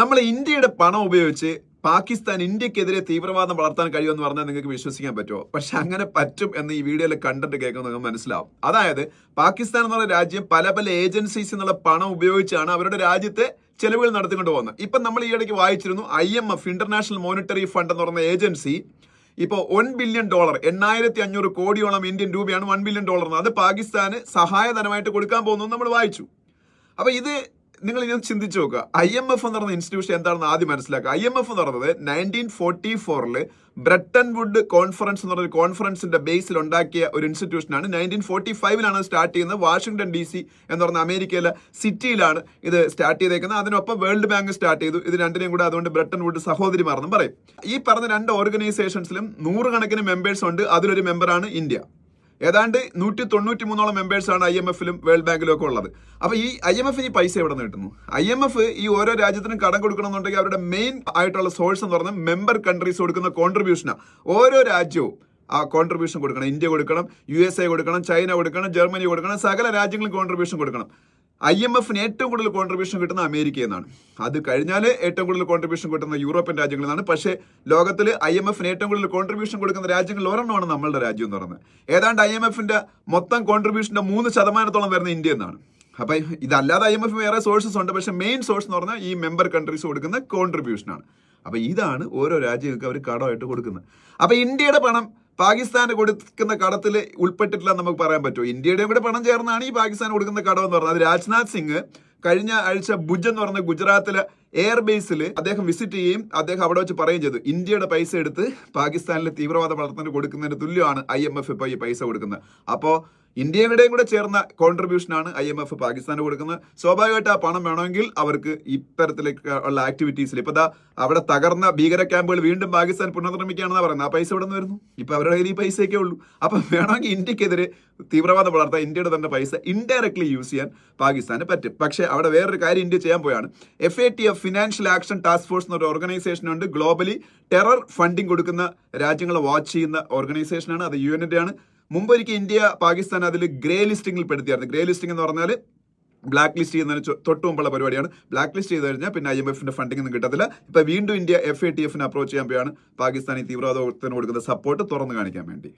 നമ്മൾ ഇന്ത്യയുടെ പണം ഉപയോഗിച്ച് പാകിസ്ഥാൻ ഇന്ത്യക്കെതിരെ തീവ്രവാദം വളർത്താൻ കഴിയുമെന്ന് പറഞ്ഞാൽ നിങ്ങൾക്ക് വിശ്വസിക്കാൻ പറ്റുമോ? പക്ഷെ അങ്ങനെ പറ്റും എന്ന് ഈ വീഡിയോയിലെ കണ്ടന്റ് കേൾക്കുമ്പോൾ നിങ്ങൾക്ക് മനസ്സിലാവും. അതായത് പാകിസ്ഥാൻ എന്നുള്ള രാജ്യം പല പല ഏജൻസീസ് എന്നുള്ള പണം ഉപയോഗിച്ചാണ് അവരുടെ രാജ്യത്തെ ചെലവുകൾ നടത്തിക്കൊണ്ട് പോകുന്നത്. ഇപ്പം നമ്മൾ ഈ ഇടയ്ക്ക് വായിച്ചിരുന്നു I M F International Monetary Fund എന്ന് പറയുന്ന ഏജൻസി ഇപ്പോൾ വൺ ബില്യൺ ഡോളർ എണ്ണായിരത്തി അഞ്ഞൂറ് കോടിയോളം ഇന്ത്യൻ രൂപയാണ് വൺ ബില്യൺ ഡോളർ അത് പാകിസ്ഥാന് സഹായധനമായിട്ട് കൊടുക്കാൻ പോകുന്നു നമ്മൾ വായിച്ചു. അപ്പോൾ ഇത് നിങ്ങൾ ഇനി ചിന്തിച്ചു നോക്കുക. ഐ എം എഫ് എന്ന് പറഞ്ഞ ഇൻസ്റ്റിറ്റ്യൂഷൻ എന്താണെന്ന് ആദ്യം മനസ്സിലാക്കുക. ഐ എം എഫ് എന്ന് പറഞ്ഞത് നയന്റീൻ ഫോർട്ടി ഫോറിൽ ബ്രട്ടൺ വുഡ് കോൺഫറൻസ് എന്ന് പറഞ്ഞ കോൺഫറൻസിന്റെ ബേസിൽ ഉണ്ടാക്കിയ ഒരു ഇൻസ്റ്റിറ്റ്യൂഷനാണ് നയന്റീൻ ഫോർട്ടി ഫൈവിലാണ് സ്റ്റാർട്ട് ചെയ്യുന്നത്. വാഷിംഗ്ടൺ ഡി സി എന്ന് പറഞ്ഞ അമേരിക്കയിലെ സിറ്റിയിലാണ് ഇത് സ്റ്റാർട്ട് ചെയ്തേക്കുന്നത്. അതിനൊപ്പം വേൾഡ് ബാങ്ക് സ്റ്റാർട്ട് ചെയ്തു. ഇത് രണ്ടിനെയും കൂടെ അതുകൊണ്ട് ബ്രട്ടൺ വുഡ് സഹോദരിമാർന്നും പറയും. ഈ പറഞ്ഞ രണ്ട് ഓർഗനൈസേഷൻസിലും നൂറുകണക്കിന് മെമ്പേഴ്സ് ഉണ്ട്. അതിലൊരു മെമ്പറാണ് ഇന്ത്യ. ഏതാണ്ട് നൂറ്റി തൊണ്ണൂറ്റി മൂന്നോളം മെമ്പേഴ്സാണ് ഐ എം എഫിലും വേൾഡ് ബാങ്കിലും ഒക്കെ ഉള്ളത്. അപ്പോൾ ഈ ഐ എം എഫിന് ഈ പൈസ എവിടെ നിന്ന് കിട്ടുന്നു? ഐ എം എഫ് ഈ ഓരോ രാജ്യത്തിനും കടം കൊടുക്കണമെന്നുണ്ടെങ്കിൽ അവരുടെ മെയിൻ ആയിട്ടുള്ള സോഴ്സ് എന്ന് പറഞ്ഞാൽ മെമ്പർ കൺട്രീസ് കൊടുക്കുന്ന കോൺട്രിബ്യൂഷനാണ് ഓരോ രാജ്യവും ആ കോൺട്രിബ്യൂഷൻ കൊടുക്കണം. ഇന്ത്യ കൊടുക്കണം യു എസ് എ കൊടുക്കണം ചൈന കൊടുക്കണം ജർമ്മനി കൊടുക്കണം സകല രാജ്യങ്ങളും കോൺട്രിബ്യൂഷൻ കൊടുക്കണം. ഐ എം എഫിന് ഏറ്റവും കൂടുതൽ കോൺട്രിബ്യൂഷൻ കിട്ടുന്ന അമേരിക്കയിൽ നിന്നാണ് അത് കഴിഞ്ഞാൽ ഏറ്റവും കൂടുതൽ കോൺട്രിബ്യൂഷൻ കിട്ടുന്ന യൂറോപ്യൻ രാജ്യങ്ങളിൽ നിന്നാണ്. പക്ഷേ ലോകത്തിൽ ഐ എം എഫിന് ഏറ്റവും കൂടുതൽ കോൺട്രിബ്യൂഷൻ കൊടുക്കുന്ന രാജ്യങ്ങളിൽ ഒരെണ്ണമാണ് നമ്മളുടെ രാജ്യം എന്ന് പറയുന്നത്. ഏതാണ്ട് ഐ എം എഫിന്റെ മൊത്തം കോൺട്രിബ്യൂഷന്റെ മൂന്ന് ശതമാനത്തോളം വരുന്ന ഇന്ത്യ എന്നാണ്. അപ്പൊ ഇതല്ലാതെ ഐ എം എഫ് വേറെ സോഴ്സസ് ഉണ്ട്. പക്ഷേ മെയിൻ സോഴ്സ് എന്ന് പറഞ്ഞാൽ ഈ മെമ്പർ കൺട്രീസ് കൊടുക്കുന്ന കോൺട്രിബ്യൂഷനാണ് അപ്പൊ ഇതാണ് ഓരോ രാജ്യങ്ങൾക്ക് അവർ കടമായിട്ട് കൊടുക്കുന്നത്. അപ്പൊ ഇന്ത്യയുടെ പണം പാകിസ്ഥാന് കൊടുക്കുന്ന കടത്തിൽ ഉൾപ്പെട്ടിട്ടില്ല നമുക്ക് പറയാൻ പറ്റുമോ? ഇന്ത്യയുടെ കൂടെ പണം ചേർന്നാണ് ഈ പാകിസ്ഥാൻ കൊടുക്കുന്ന കടം എന്ന് പറഞ്ഞത്. രാജ്നാഥ് സിംഗ് കഴിഞ്ഞ ആഴ്ച ഭുജ് എന്ന് പറഞ്ഞ ഗുജറാത്തിലെ എയർ ബേസിൽ അദ്ദേഹം വിസിറ്റ് ചെയ്യുകയും അദ്ദേഹം അവിടെ വെച്ച് പറയുകയും ചെയ്തു. ഇന്ത്യയുടെ പൈസ എടുത്ത് പാകിസ്ഥാനിലെ തീവ്രവാദ വളർത്തുന്നതിന് കൊടുക്കുന്നതിന് തുല്യമാണ് ഐ എം എഫ് ഇപ്പോൾ ഈ പൈസ കൊടുക്കുന്നത്. അപ്പോൾ ഇന്ത്യയുടെയും കൂടെ ചേർന്ന കോൺട്രിബ്യൂഷനാണ് ഐ എം എഫ് പാകിസ്ഥാന് കൊടുക്കുന്നത്. സ്വാഭാവികമായിട്ട് ആ പണം വേണമെങ്കിൽ അവർക്ക് ഇത്തരത്തിലേക്ക് ഉള്ള ആക്ടിവിറ്റീസിൽ ഇപ്പൊ അവിടെ തകർന്ന ഭീകര ക്യാമ്പുകൾ വീണ്ടും പാകിസ്ഥാൻ പുനർനിർമ്മിക്കുകയാണെന്ന് പറയുന്നത്. ആ പൈസ ഇവിടെ നിന്ന് വരുന്നു? ഇപ്പൊ അവരുടെ കയ്യിൽ ഈ പൈസയൊക്കെ ഉള്ളൂ. അപ്പൊ വേണമെങ്കിൽ ഇന്ത്യക്കെതിരെ തീവ്രവാദം വളർത്താൻ ഇന്ത്യയുടെ തന്നെ പൈസ ഇൻഡയറക്ട്ലി യൂസ് ചെയ്യാൻ പാകിസ്ഥാന് പറ്റും. പക്ഷേ അവിടെ വേറൊരു കാര്യം ഇന്ത്യ ചെയ്യാൻ പോയാണ് F A T F Financial Action Task Force എന്നൊരു ഓർഗനൈസേഷൻ ഉണ്ട്. ഗ്ലോബലി ടെറർ ഫണ്ടിങ് കൊടുക്കുന്ന രാജ്യങ്ങളെ വാച്ച് ചെയ്യുന്ന ഓർഗനൈസേഷനാണ് അത് യു എന്റെ ആണ് മുമ്പ് ഒരിക്കൽ ഇന്ത്യ പാകിസ്ഥാൻ അതിൽ ഗ്രേ ലിസ്റ്റിംഗിൽ പെടുത്തിയായിരുന്നു. ഗ്രേ ലിസ്റ്റിംഗ് എന്ന് പറഞ്ഞാൽ ബ്ലാക്ക് ലിസ്റ്റ് ചെയ്യുന്നതിന് തൊട്ട് മുമ്പുള്ള പരിപാടിയാണ്. ബ്ലാക്ക് ലിസ്റ്റ് ചെയ്ത് കഴിഞ്ഞാൽ പിന്നെ ഐ എം എഫിന്റെ ഫണ്ടിംഗ് ഒന്നും കിട്ടത്തില്ല. ഇപ്പൊ വീണ്ടും ഇന്ത്യ എഫ് എ ടി എഫിന് അപ്രോച്ച് ചെയ്യാൻ പോയാണ്. പാകിസ്ഥാനി തീവ്രവാദത്തിന് കൊടുക്കുന്ന സപ്പോർട്ട് തുറന്നു കാണിക്കാൻ വേണ്ടി.